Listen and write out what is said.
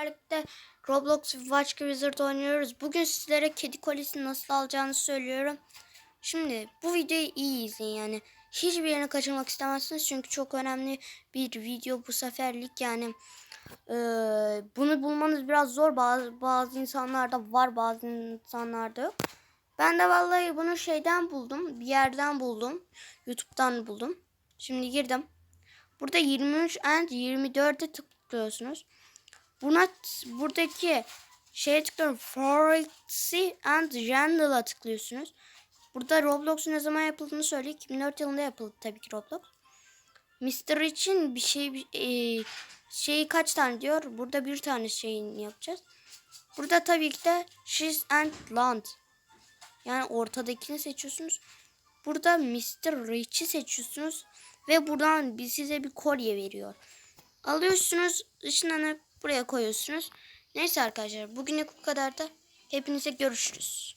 Birlikte Roblox Watch Wizard oynuyoruz. Bugün sizlere kedi kolisini nasıl alacağını söylüyorum. Şimdi bu videoyu iyi izleyin yani. Hiçbir yerini kaçırmak istemezsiniz çünkü çok önemli bir video bu seferlik yani. Eee, bunu bulmanız biraz zor. Bazı, bazı insanlarda var bazı insanlarda yok. Ben de vallahi bunu şeyden buldum. Bir yerden buldum. Youtube'dan buldum. Şimdi girdim. Burada 23 and 24'e tıklıyorsunuz. Buna buradaki şeye tıklıyorum. Forensic and Randall'a tıklıyorsunuz. Burada Roblox'un ne zaman yapıldığını söyleyeyim. 2004 yılında yapıldı tabii ki Roblox. Mr. için bir şey e, şeyi kaç tane diyor. Burada bir tane şeyini yapacağız. Burada tabii ki de She's and Land. Yani ortadakini seçiyorsunuz. Burada Mr. Rich'i seçiyorsunuz. Ve buradan bir size bir kolye veriyor. Alıyorsunuz ışınlanıp buraya koyuyorsunuz. Neyse arkadaşlar bugünlük bu kadar da hepinize görüşürüz.